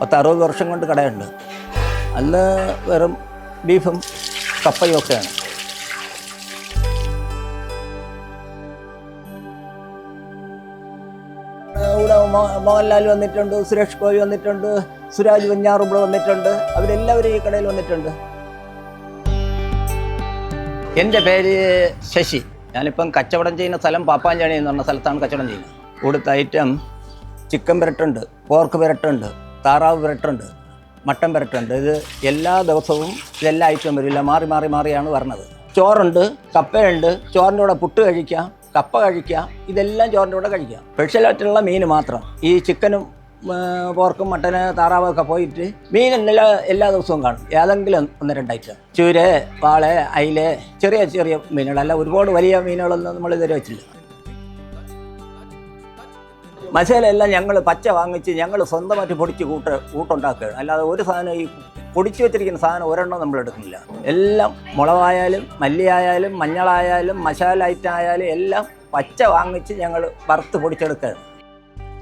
പത്ത് അറുപത് വർഷം കൊണ്ട് കടയുണ്ട്. അന്ന് വെറും ബീഫും കപ്പയും ഒക്കെയാണ്. ഇവിടെ മോഹൻലാൽ വന്നിട്ടുണ്ട് സുരേഷ് ഗോപി വന്നിട്ടുണ്ട് സുരാജ് വെഞ്ഞാറുമ്പോൾ വന്നിട്ടുണ്ട് അവരെല്ലാവരും ഈ കടയിൽ വന്നിട്ടുണ്ട്. എന്റെ പേര് ശശി. ഞാനിപ്പം കച്ചവടം ചെയ്യുന്ന സ്ഥലം പാപ്പാഞ്ചാണി എന്ന് പറഞ്ഞ സ്ഥലത്താണ് കച്ചവടം ചെയ്യുന്നത്. കൂടുതൽ ഐറ്റം ചിക്കൻ പെരട്ടുണ്ട് പോർക്ക് പെരട്ടുണ്ട്. താറാവ് വരട്ടുണ്ട് മട്ടൻ വരട്ടുണ്ട്. ഇത് എല്ലാ ദിവസവും ഇതെല്ലാ ഐറ്റം വരില്ല മാറി മാറി മാറിയാണ് വരണത്. ചോറുണ്ട് കപ്പയുണ്ട്. ചോറിന്റെ കൂടെ പുട്ട് കഴിക്കാം കപ്പ കഴിക്കാം. ഇതെല്ലാം ചോറിന്റെ കൂടെ കഴിക്കാം. സ്പെഷ്യലായിട്ടുള്ള മീൻ മാത്രം. ഈ ചിക്കനും പോർക്കും മട്ടന് താറാവൊക്കെ പോയിട്ട് മീൻ എല്ലാ എല്ലാ ദിവസവും കാണും. ഏതെങ്കിലും ഒന്ന് രണ്ടായിട്ട് ചുര വാൾ അയിൽ ചെറിയ ചെറിയ മീനുകൾ അല്ല ഒരുപാട് വലിയ മീനുകളൊന്നും നമ്മൾ ഇതുവരെ വെച്ചില്ല മസാലയെല്ലാം ഞങ്ങൾ പച്ച വാങ്ങിച്ച് ഞങ്ങൾ സ്വന്തമായിട്ട് പൊടിച്ച് കൂട്ട് കൂട്ടുണ്ടാക്കുകയാണ് അല്ലാതെ ഒരു സാധനം ഈ പൊടിച്ച് വെച്ചിരിക്കുന്ന സാധനം ഒരെണ്ണം നമ്മൾ എടുക്കുന്നില്ല. എല്ലാം മുളകായാലും മല്ലിയായാലും മഞ്ഞളായാലും മസാല ഐറ്റം ആയാലും എല്ലാം പച്ച വാങ്ങിച്ച് ഞങ്ങൾ വറുത്ത് പൊടിച്ചെടുക്കുകയാണ്.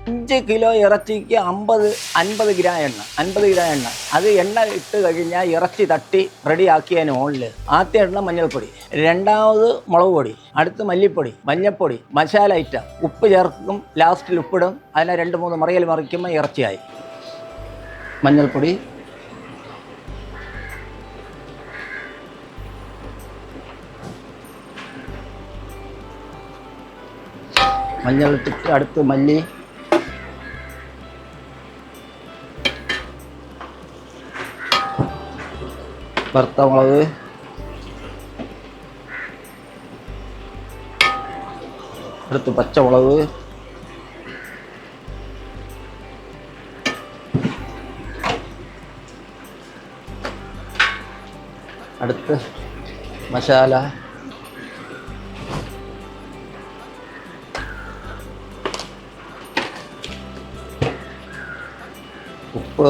അഞ്ച് കിലോ ഇറച്ചിക്ക് അമ്പത് അൻപത് ഗ്രാം എണ്ണ അൻപത് ഗ്രാം എണ്ണ. അത് എണ്ണ ഇട്ട് കഴിഞ്ഞാൽ ഇറച്ചി തട്ടി റെഡിയാക്കിയതിന് മുകളിൽ ആദ്യ എണ്ണ മഞ്ഞൾപ്പൊടി. രണ്ടാമത് മുളക് പൊടി. അടുത്ത് മല്ലിപ്പൊടി മഞ്ഞൾപ്പൊടി മസാല ഐറ്റം. ഉപ്പ് ചേർക്കും ലാസ്റ്റിൽ ഉപ്പിടും. അതിനെ രണ്ട് മൂന്ന് മറിയൽ മറിക്കുമ്പോൾ ഇറച്ചിയായി. മഞ്ഞൾപ്പൊടി. മഞ്ഞൾ ഇട്ടിട്ട് അടുത്ത് മല്ലി. വറുത്ത മുളക് അടുത്ത് പച്ചമുളക് അടുത്ത് മസാല ഉപ്പ്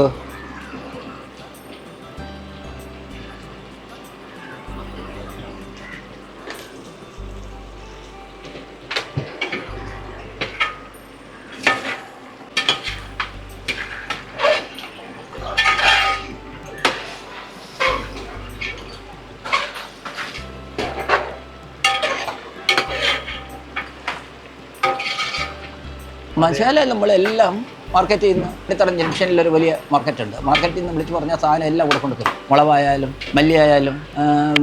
മസാല നമ്മളെല്ലാം മാർക്കറ്റ് ചെയ്യുന്ന ഇത്തരം ജംഗ്ഷനിൽ ഒരു വലിയ മാർക്കറ്റ് ഉണ്ട്. മാർക്കറ്റിൽ നിന്ന് വിളിച്ച് പറഞ്ഞാൽ സാധനം എല്ലാം കൂടെ കൊണ്ടുവരും മുളവായാലും മല്ലിയായാലും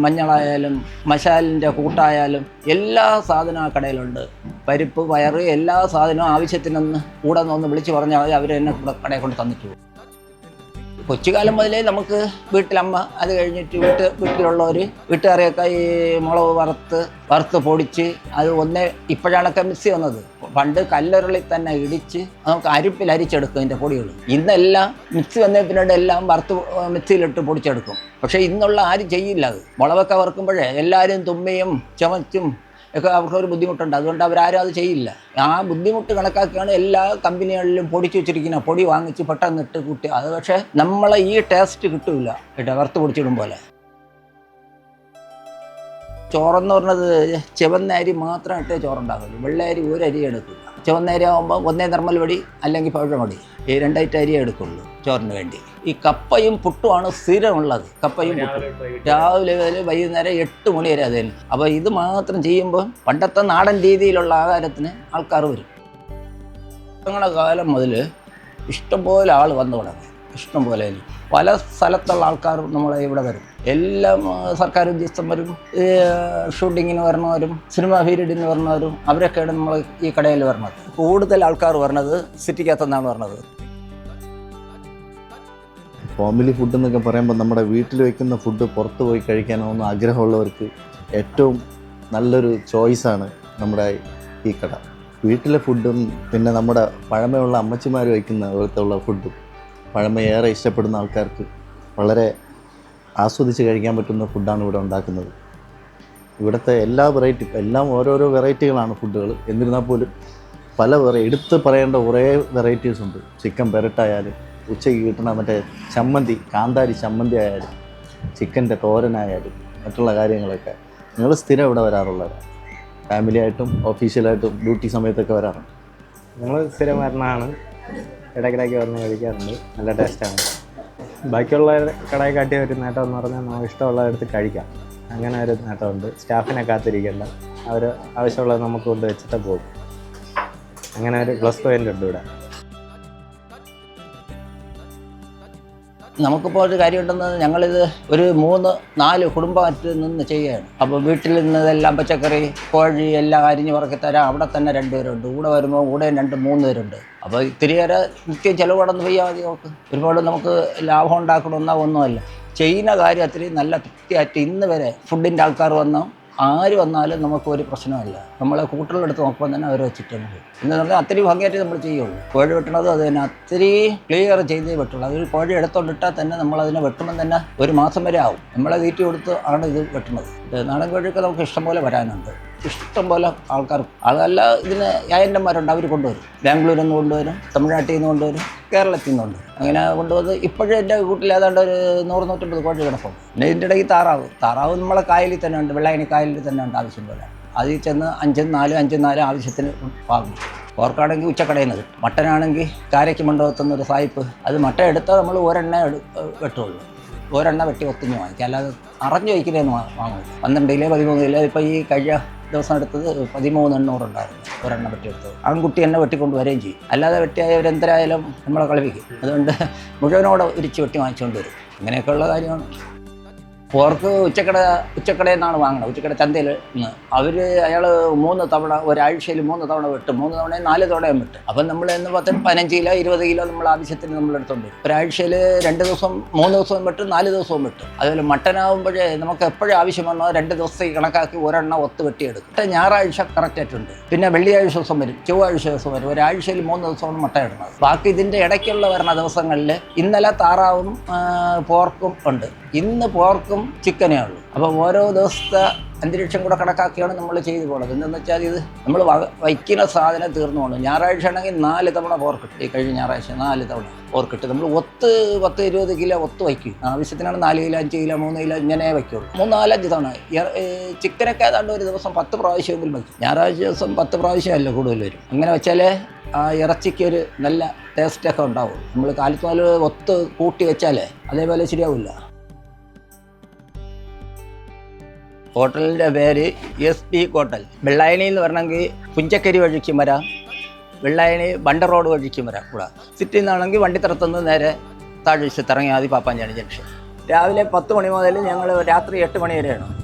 മഞ്ഞളായാലും മസാലിന്റെ കൂട്ടായാലും എല്ലാ സാധനവും ആ കടയിലുണ്ട്. പരിപ്പ് വയറ് എല്ലാ സാധനവും ആവശ്യത്തിനൊന്ന് കൂടെ ഒന്ന് വിളിച്ച് പറഞ്ഞാൽ അവർ എന്നെ കൂടെ കടയിൽ കൊണ്ട് തന്നിട്ട് പോകും. കൊച്ചുകാലം മുതലേ നമുക്ക് വീട്ടിലമ്മ അത് കഴിഞ്ഞിട്ട് വീട്ട് വീട്ടിലുള്ളവർ വീട്ടുകാരെയൊക്കെ ഈ മുളക് വറുത്ത് വറുത്ത് പൊടിച്ച് അത് ഒന്നേ ഇപ്പോഴാണൊക്കെ മിക്സി വന്നത്. പണ്ട് കല്ലുരുളിൽ തന്നെ ഇടിച്ച് നമുക്ക് അരിപ്പിൽ അരിച്ചെടുക്കും ഇതിന്റെ പൊടികൾ. ഇന്നെല്ലാം മിക്സി വന്നതിന് പിന്നീട് എല്ലാം വറുത്ത് മിക്സിയിലിട്ട് പൊടിച്ചെടുക്കും. പക്ഷേ ഇന്നുള്ള ആരും ചെയ്യില്ല അത്. മുളകൊക്കെ വറുക്കുമ്പോഴേ എല്ലാവരും തുമ്മയും ചുമച്ചും ഒക്കെ അവർക്ക് ഒരു ബുദ്ധിമുട്ടുണ്ട്. അതുകൊണ്ട് അവരാരും അത് ചെയ്യില്ല. ആ ബുദ്ധിമുട്ട് കണക്കാക്കിയാണ് എല്ലാ കമ്പനികളിലും പൊടിച്ച് വെച്ചിരിക്കുന്ന പൊടി വാങ്ങിച്ച് പെട്ടെന്ന് ഇട്ട് കൂട്ടി. അത് പക്ഷേ നമ്മളെ ഈ ടേസ്റ്റ് കിട്ടൂല. കേട്ടോ വറുത്ത് പൊടിച്ചിടും പോലെ. ചോറെന്ന് പറഞ്ഞത് ചുവന്ന അരി മാത്രം ഇട്ടേ ചോറുണ്ടാകുള്ളൂ വെള്ള അരി ഒരു അരി എടുക്കില്ല ചുവന്ന അരി ആകുമ്പോൾ ഒന്നേ നിർമ്മൽ വടി അല്ലെങ്കിൽ പഴമൊടി ഈ രണ്ടായിട്ട് അരി എടുക്കുള്ളൂ ചോറിന് വേണ്ടി. ഈ കപ്പയും പുട്ടുമാണ് സ്ഥിരമുള്ളത്. കപ്പയും പുട്ടും. രാവിലെ മുതൽ വൈകുന്നേരം എട്ട് മണി വരെ അത് തന്നെ അപ്പോൾ ഇത് മാത്രം ചെയ്യുമ്പോൾ പണ്ടത്തെ നാടൻ രീതിയിലുള്ള ആഹാരത്തിന് ആൾക്കാർ വരും. ഞങ്ങളുടെ കാലം മുതൽ ഇഷ്ടംപോലെ ആൾ വന്നു തുടങ്ങി. ഇഷ്ടംപോലെ. പല സ്ഥലത്തുള്ള ആൾക്കാർ നമ്മളെ ഇവിടെ വരും. എല്ലാം സർക്കാർ ഉദ്യോഗസ്ഥന്മാരും ഷൂട്ടിങ്ങിന് വരണവരും സിനിമാ പീരീഡിന് വരണവരും അവരൊക്കെയാണ് നമ്മൾ ഈ കടയിൽ വരുന്നത്. കൂടുതൽ ആൾക്കാർ വരണത് സിറ്റിക്കകത്തുനിന്നാണ് വരുന്നത് ഫാമിലി ഫുഡ് എന്നൊക്കെ പറയുമ്പോൾ നമ്മുടെ വീട്ടിൽ വയ്ക്കുന്ന ഫുഡ് പുറത്ത് പോയി കഴിക്കാനൊന്നും ആഗ്രഹമുള്ളവർക്ക് ഏറ്റവും നല്ലൊരു ചോയ്സാണ് നമ്മുടെ ഈ കട. വീട്ടിലെ ഫുഡും പിന്നെ നമ്മുടെ പഴമയുള്ള അമ്മച്ചിമാർ വയ്ക്കുന്ന പോലത്തുള്ള ഫുഡും ഏറെ ഇഷ്ടപ്പെടുന്ന ആൾക്കാർക്ക് വളരെ ആസ്വദിച്ച് കഴിക്കാൻ പറ്റുന്ന ഫുഡാണ് ഇവിടെ ഉണ്ടാക്കുന്നത്. ഇവിടുത്തെ എല്ലാ വെറൈറ്റി എല്ലാം ഓരോരോ വെറൈറ്റികളാണ് ഫുഡുകൾ. എന്നിരുന്നാൽ പോലും പല വെറൈ എടുത്ത് പറയേണ്ട കുറേ വെറൈറ്റീസ് ഉണ്ട്. ചിക്കൻ പെരട്ടായാലും ഉച്ചയ്ക്ക് കിട്ടണ മറ്റേ ചമ്മന്തി കാന്താരി ചമ്മന്തി ആയാലും ചിക്കന്റെ തോരനായാലും മറ്റുള്ള കാര്യങ്ങളൊക്കെ നിങ്ങൾ സ്ഥിരം ഇവിടെ വരാറുള്ളവരാണ് ഫാമിലി ആയിട്ടും ഒഫീഷ്യലായിട്ടും ഡ്യൂട്ടി സമയത്തൊക്കെ വരാറുണ്ട്. ഞങ്ങൾ സ്ഥിരം വരണതാണ്. ഇടയ്ക്കിടയ്ക്ക് വന്ന് കഴിക്കാറുണ്ട്. നല്ല ടേസ്റ്റാണ് ബാക്കിയുള്ള കടയിൽ കാട്ടിയ ഒരു നേട്ടം എന്ന് പറഞ്ഞാൽ നമുക്ക് ഇഷ്ടമുള്ളതെടുത്ത് കഴിക്കാം. അങ്ങനെ ഒരു നേട്ടമുണ്ട്. സ്റ്റാഫിനെ കാത്തിരിക്കേണ്ട. അവർ ആവശ്യമുള്ളത് നമുക്ക് കൊണ്ട് വെച്ചിട്ട് പോകും. അങ്ങനെ ഒരു പ്ലസ് പോയിന്റ് ഉണ്ട് ഇവിടെ. നമുക്കിപ്പോൾ ഒരു കാര്യമുണ്ടെന്ന് ഞങ്ങളിത് ഒരു മൂന്ന് നാല് കുടുംബമായിട്ട് നിന്ന് ചെയ്യുകയാണ്. അപ്പോൾ വീട്ടിൽ നിന്നതെല്ലാം പച്ചക്കറി കോഴി എല്ലാം അരിഞ്ഞ് പറക്കി തരാം. അവിടെ തന്നെ രണ്ടുപേരുണ്ട് കൂടെ വരുമ്പോൾ കൂടെ രണ്ട് മൂന്ന് പേരുണ്ട്. അപ്പോൾ ഇത്തിരിയേറെ നിത്യം ചിലവ് കടന്ന് പെയ്യാൽ മതി നമുക്ക് ഒരുപാട് നമുക്ക് ലാഭം ഉണ്ടാക്കണമെന്നാ ഒന്നുമല്ല. ചെയ്യുന്ന കാര്യം അത്രയും നല്ല തൃപ്തിയായിട്ട് ഇന്ന് വരെ ഫുഡിന്റെ ആൾക്കാർ വന്നോ ആര് വന്നാലും നമുക്ക് ഒരു പ്രശ്നമില്ല. നമ്മളെ കൂട്ടുകളെടുത്ത് നോക്കുമ്പോൾ തന്നെ അവർ വെച്ചിട്ടുണ്ട് എന്ന് പറഞ്ഞാൽ അത്രയും ഭംഗിയായിട്ട് നമ്മൾ ചെയ്യുള്ളൂ. കോഴി വെട്ടണത് അത് അത്രയും ക്ലിയർ ചെയ്തേ വെട്ടുള്ളൂ. അതൊരു കോഴി എടുത്തോണ്ടിട്ടാൽ തന്നെ നമ്മൾ അതിനെ വെട്ടുമ്പോൾ തന്നെ ഒരു മാസം വരെ ആവും. നമ്മളെ തീറ്റി കൊടുത്ത് ആണ് ഇത് വെട്ടുന്നത്. നാടൻ കോഴിയൊക്കെ നമുക്ക് ഇഷ്ടംപോലെ വരാനുണ്ട്. ഇഷ്ടംപോലെ ആൾക്കാർ അതല്ല ഇതിന് യായന്റന്മാരുണ്ട് അവർ കൊണ്ടുവരും. ബാംഗ്ലൂരിൽ നിന്ന് കൊണ്ടുവരും തമിഴ്നാട്ടിൽ നിന്ന് കൊണ്ടുവരും കേരളത്തിൽ നിന്ന് കൊണ്ടുവരും. അങ്ങനെ കൊണ്ടുവന്ന് ഇപ്പോഴും എന്റെ വീട്ടിൽ ഏതാണ്ട് ഒരു നൂറ് നൂറ്റമ്പത് കോഴി കിടക്കും പിന്നെ ഇതിന്റെ ഇടയ്ക്ക് താറാവ്. താറാവ് നമ്മളെ കായലിൽ തന്നെ ഉണ്ട് വെള്ളായണി കായലിൽ തന്നെ ഉണ്ട് ആവശ്യം പോലെ അതിൽ ചെന്ന് അഞ്ചും നാലും അഞ്ചും നാലും ആവശ്യത്തിന് വാങ്ങും. പോർക്കാണെങ്കിൽ ഉച്ചക്കടയിൽ നിന്ന് കിട്ടും മട്ടനാണെങ്കിൽ കാരയ്ക്ക് മണ്ഡപത്തുനിന്ന് ഒരു സായിപ്പ്. അത് മട്ട എടുത്താൽ നമ്മൾ ഒരെണ്ണ വെട്ടുള്ളൂ. ഒരെണ്ണ വെട്ടി ഒത്തിഞ്ഞ് വാങ്ങിക്കുക അല്ലാതെ അറിഞ്ഞു വയ്ക്കുന്നതെന്ന് വാങ്ങും. പന്ത്രണ്ട് കിലോ പതിമൂന്ന് കിലോ ഇപ്പോൾ ഈ കഴിഞ്ഞ ദിവസം എടുത്തത് പതിമൂന്ന് എണ്ണൂറുണ്ടായിരുന്നു ഒരെണ്ണം വെട്ടിയെടുത്തത്. ആൺകുട്ടി എന്നെ വെട്ടിക്കൊണ്ട് വരികയും ചെയ്യും. അല്ലാതെ വെട്ടിയായവരെന്തരായാലും നമ്മളെ കളിപ്പിക്കും. അതുകൊണ്ട് മുഴുവനോടെ ഇരിച്ച് വെട്ടി വാങ്ങിച്ചുകൊണ്ട് വരും. ഇങ്ങനെയൊക്കെയുള്ള കാര്യമാണ്. പോർക്ക് ഉച്ചക്കട ഉച്ചക്കടയിൽ നിന്നാണ് വാങ്ങുന്നത് ഉച്ചക്കട ചന്തയിൽ നിന്ന്. അവർ അയാൾ മൂന്ന് തവണ ഒരാഴ്ചയിൽ മൂന്ന് തവണ വിട്ട്. മൂന്ന് തവണയും നാല് തവണയും വിട്ട്. അപ്പം നമ്മൾ എന്ന് പത്ത് പതിനഞ്ച് കിലോ ഇരുപത് കിലോ നമ്മൾ ആവശ്യത്തിന് നമ്മൾ എടുത്തോണ്ട് ഒരാഴ്ചയിൽ രണ്ട് ദിവസം മൂന്ന് ദിവസവും വിട്ട് നാല് ദിവസവും വിട്ട്. അതുപോലെ മട്ടനാകുമ്പോഴേ നമുക്ക് എപ്പോഴും ആവശ്യം വന്നോ രണ്ട് ദിവസത്തേക്ക് കണക്കാക്കി ഒരെണ്ണം ഒത്ത് വെട്ടിയെടുക്കും. മറ്റേ ഞായറാഴ്ച കറക്റ്റായിട്ടുണ്ട് പിന്നെ വെള്ളിയാഴ്ച ദിവസം വരും ചൊവ്വാഴ്ച ദിവസം വരും. ഒരാഴ്ചയിൽ മൂന്ന് ദിവസമാണ് മട്ട ഇടുന്നത്. ബാക്കി ഇതിന്റെ ഇടയ്ക്കുള്ള വരുന്ന ദിവസങ്ങളിൽ ഇന്നലെ താറാവും പോർക്കും ഉണ്ട്. ഇന്ന് പോർക്കും ചിക്കനേ ഉള്ളൂ. അപ്പോൾ ഓരോ ദിവസത്തെ അന്തരീക്ഷം കൂടെ കണക്കാക്കിയാണ് നമ്മൾ ചെയ്തു പോകുന്നത് എന്തെന്ന് വെച്ചാൽ ഇത് നമ്മൾ വയ്ക്കുന്ന സാധനം തീർന്നു പോകണം ഞായറാഴ്ച ആണെങ്കിൽ നാല് തവണ പോർക്കിട്ട് ഈ കഴിഞ്ഞ ഞായറാഴ്ച നാല് തവണ പോർക്കിട്ട് നമ്മൾ ഒത്ത് പത്ത് ഇരുപത് കിലോ ഒത്ത് വയ്ക്കും. ആവശ്യത്തിനാണ് നാല് കിലോ അഞ്ച് കിലോ മൂന്ന് കിലോ ഇങ്ങനെ വയ്ക്കുള്ളൂ. മൂന്ന് നാലഞ്ച് തവണ. ചിക്കനൊക്കെ ഏതാണ്ട് ഒരു ദിവസം പത്ത് പ്രാവശ്യമെങ്കിലും വയ്ക്കും. ഞായറാഴ്ച ദിവസം പത്ത് പ്രാവശ്യമല്ല കൂടുതൽ വരും. അങ്ങനെ വെച്ചാലേ ആ ഇറച്ചിക്ക് ഒരു നല്ല ടേസ്റ്റൊക്കെ ഉണ്ടാവും നമ്മൾ കാലത്ത് നാല് ഒത്ത് കൂട്ടി വെച്ചാലേ അതേപോലെ ശരിയാവില്ല. ഹോട്ടലിന്റെ പേര് എസ് പി ഹോട്ടൽ. വെള്ളായണി എന്ന് പറഞ്ഞെങ്കിൽ പുഞ്ചക്കരി വഴിക്കും വരാം വെള്ളായണി ബണ്ട റോഡ് വഴിക്കും വരാം കൂടെ. സിറ്റിയിൽ നിന്നാണെങ്കിൽ വണ്ടിത്തറത്തുനിന്ന് നേരെ താഴ്ച ഇറങ്ങിയാൽ മതി പാപ്പാഞ്ചാണി ജംഗ്ഷൻ. രാവിലെ പത്ത് മണി മുതൽ ഞങ്ങൾ രാത്രി എട്ട് മണി വരെയാണ്.